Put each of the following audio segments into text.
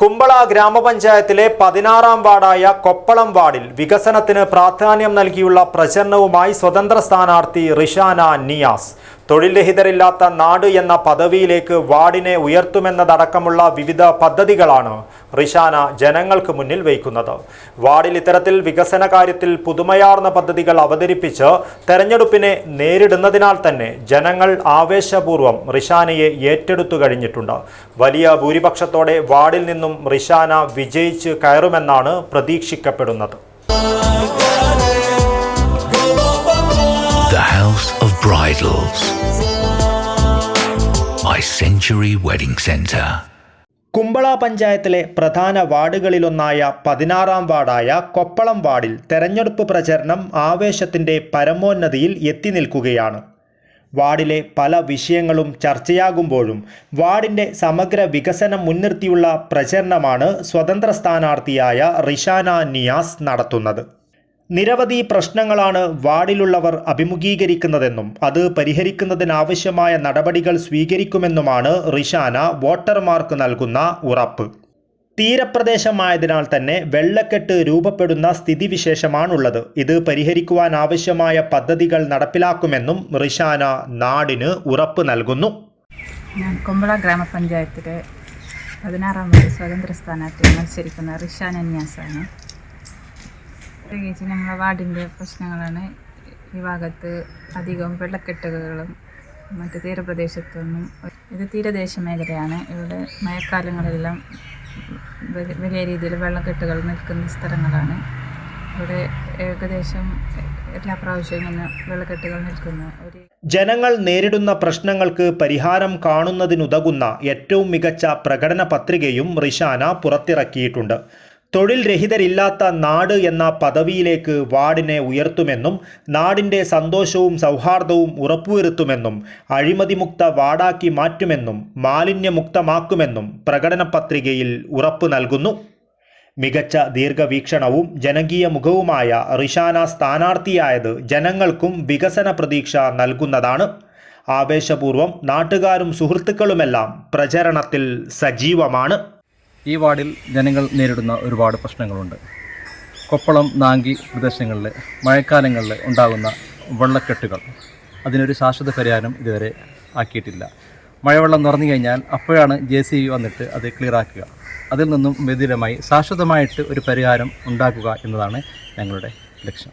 കുമ്പള ഗ്രാമപഞ്ചായത്തിലെ പതിനാറാം വാർഡായ കൊപ്പളം വാർഡിൽ വികസനത്തിന് പ്രാധാന്യം നൽകിയുള്ള പ്രചരണവുമായി സ്വതന്ത്ര സ്ഥാനാർത്ഥി റിഷാന നിയാസ്. തൊഴിൽ രഹിതരില്ലാത്ത നാട് എന്ന പദവിയിലേക്ക് വാർഡിനെ ഉയർത്തുമെന്നതടക്കമുള്ള വിവിധ പദ്ധതികളാണ് റിഷാന ജനങ്ങൾക്ക് മുന്നിൽ വയ്ക്കുന്നത്. വാർഡിൽ ഇത്തരത്തിൽ വികസന കാര്യത്തിൽ പുതുമയാർന്ന പദ്ധതികൾ അവതരിപ്പിച്ച് തെരഞ്ഞെടുപ്പിനെ നേരിടുന്നതിനാൽ തന്നെ ജനങ്ങൾ ആവേശപൂർവം റിഷാനയെ ഏറ്റെടുത്തു കഴിഞ്ഞിട്ടുണ്ട്. വലിയ ഭൂരിപക്ഷത്തോടെ വാർഡിൽ നിന്നും റിഷാന വിജയിച്ച് കയറുമെന്നാണ് പ്രതീക്ഷിക്കപ്പെടുന്നത്. Bridals. My Century Wedding Center. Kumbla പഞ്ചായത്തിലെ പ്രധാന വാർഡുകളിലൊന്നായ പതിനാറാം വാർഡായ കൊപ്പളം വാർഡിൽ തെരഞ്ഞെടുപ്പ് പ്രചരണം ആവേശത്തിന്റെ പരമോന്നതിയിൽ എത്തി നിൽക്കുകയാണ് വാർഡിലെ പല വിഷയങ്ങളും ചർച്ചയാകുമ്പോഴും വാർഡിന്റെ സമഗ്ര വികസനം മുൻനിർത്തിയുള്ള പ്രചരണമാണ് സ്വതന്ത്ര സ്ഥാനാർത്ഥിയായ റിഷാന നിയാസ് നടത്തുന്നത് നിരവധി പ്രശ്നങ്ങളാണ് വാർഡിലുള്ളവർ അഭിമുഖീകരിക്കുന്നതെന്നും അത് പരിഹരിക്കുന്നതിനാവശ്യമായ നടപടികൾ സ്വീകരിക്കുമെന്നുമാണ് റിഷാന വോട്ടർമാർക്ക് നൽകുന്ന ഉറപ്പ്. തീരപ്രദേശമായതിനാൽ തന്നെ വെള്ളക്കെട്ട് രൂപപ്പെടുന്ന സ്ഥിതിവിശേഷമാണുള്ളത്. ഇത് പരിഹരിക്കുവാൻ ആവശ്യമായ പദ്ധതികൾ നടപ്പിലാക്കുമെന്നും റിഷാന നാടിന് ഉറപ്പ് നൽകുന്നു. കുമ്പള ഗ്രാമപഞ്ചായത്തിലെ പതിനാറാം വാർഡ് സ്വതന്ത്ര സ്ഥാനാർത്ഥി മത്സരിക്കുന്ന റിഷാൻ അന്യാസാണ് പ്രത്യേകിച്ച് ഞങ്ങളുടെ വാർഡിന്റെ പ്രശ്നങ്ങളാണ്. ഈ ഭാഗത്ത് അധികം വെള്ളക്കെട്ടുകളും മറ്റ് തീരപ്രദേശത്തൊന്നും ഇത് തീരദേശ മേഖലയാണ്. ഇവിടെ മഴക്കാലങ്ങളിലെല്ലാം വലി- വലിയ രീതിയിൽ വെള്ളക്കെട്ടുകൾ നിൽക്കുന്ന സ്ഥലങ്ങളാണ്. ഇവിടെ ഏകദേശം എല്ലാ പ്രാവശ്യവും ഇങ്ങനെ വെള്ളക്കെട്ടുകൾ നിൽക്കുന്ന. ഒരു ജനങ്ങൾ നേരിടുന്ന പ്രശ്നങ്ങൾക്ക് പരിഹാരം കാണുന്നതിനുതകുന്ന ഏറ്റവും മികച്ച പ്രകടന പത്രികയും റിഷാന പുറത്തിറക്കിയിട്ടുണ്ട്. തൊഴിൽ രഹിതരില്ലാത്ത നാട് എന്ന പദവിയിലേക്ക് വാർഡിനെ ഉയർത്തുമെന്നും നാടിന്റെ സന്തോഷവും സൗഹാർദ്ദവും ഉറപ്പുവരുത്തുമെന്നും അഴിമതിമുക്ത വാർഡാക്കി മാറ്റുമെന്നും മാലിന്യമുക്തമാക്കുമെന്നും പ്രകടന പത്രികയിൽ ഉറപ്പു നൽകുന്നു. മികച്ച ദീർഘവീക്ഷണവും ജനകീയ മുഖവുമായ റിഷാന സ്ഥാനാർത്ഥിയായത് ജനങ്ങൾക്കും വികസന പ്രതീക്ഷ നൽകുന്നതാണ്. ആവേശപൂർവം നാട്ടുകാരും സുഹൃത്തുക്കളുമെല്ലാം പ്രചരണത്തിൽ സജീവമാണ്. ഈ വാർഡിൽ ജനങ്ങൾ നേരിടുന്ന ഒരുപാട് പ്രശ്നങ്ങളുണ്ട്. കൊപ്പളം നാങ്കി പ്രദേശങ്ങളിൽ മഴക്കാലങ്ങളിൽ ഉണ്ടാകുന്ന വെള്ളക്കെട്ടുകൾ. അതിനൊരു ശാശ്വത പരിഹാരം ഇതുവരെ ആക്കിയിട്ടില്ല. മഴവെള്ളം നിറഞ്ഞു കഴിഞ്ഞാൽ അപ്പോഴാണ് ജെ സി ബി വന്നിട്ട് അത് ക്ലിയറാക്കുക. അതിൽ നിന്നും വ്യതിരമായി ശാശ്വതമായിട്ട് ഒരു പരിഹാരം ഉണ്ടാക്കുക എന്നതാണ് ഞങ്ങളുടെ ലക്ഷ്യം.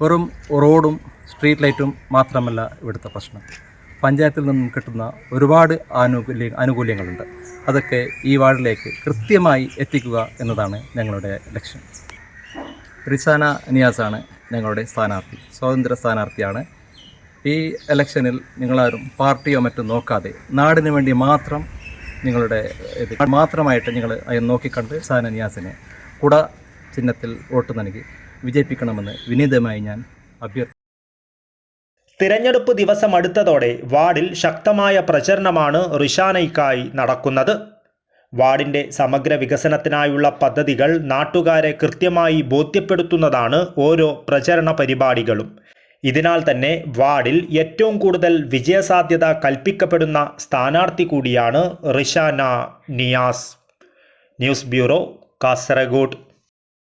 വെറും റോഡും സ്ട്രീറ്റ് ലൈറ്റും മാത്രമല്ല ഇവിടുത്തെ പ്രശ്നം. പഞ്ചായത്തിൽ നിന്നും കിട്ടുന്ന ഒരുപാട് ആനുകൂല്യ ആനുകൂല്യങ്ങളുണ്ട്. അതൊക്കെ ഈ വാർഡിലേക്ക് കൃത്യമായി എത്തിക്കുക എന്നതാണ് ഞങ്ങളുടെ ലക്ഷ്യം. റിസാന നിയാസാണ് ഞങ്ങളുടെ സ്ഥാനാർത്ഥി സ്വതന്ത്ര സ്ഥാനാർത്ഥിയാണ്. ഈ ഇലക്ഷനിൽ നിങ്ങളാരും പാർട്ടിയോ മറ്റോ നോക്കാതെ നാടിന് വേണ്ടി മാത്രം നിങ്ങളുടെ ഇത് മാത്രമായിട്ട് നിങ്ങൾ നോക്കിക്കണ്ട് സാന നിയാസിനെ. കുട ചിഹ്നത്തിൽ വോട്ട് നൽകി വിജയിപ്പിക്കണമെന്ന് വിനീതമായി ഞാൻ അഭ്യർത്ഥി തിരഞ്ഞെടുപ്പ് ദിവസം അടുത്തതോടെ വാർഡിൽ ശക്തമായ പ്രചരണമാണ് റിഷാനയ്ക്കായി നടക്കുന്നത്. വാർഡിന്റെ സമഗ്ര വികസനത്തിനായുള്ള പദ്ധതികൾ നാട്ടുകാരെ കൃത്യമായി ബോധ്യപ്പെടുത്തുന്നതാണ് ഓരോ പ്രചരണ പരിപാടികളും. ഇതിനാൽ തന്നെ വാർഡിൽ ഏറ്റവും കൂടുതൽ വിജയസാധ്യത കൽപ്പിക്കപ്പെടുന്ന സ്ഥാനാർത്ഥി കൂടിയാണ് Rishana Niyas. News bureau Kasaragod.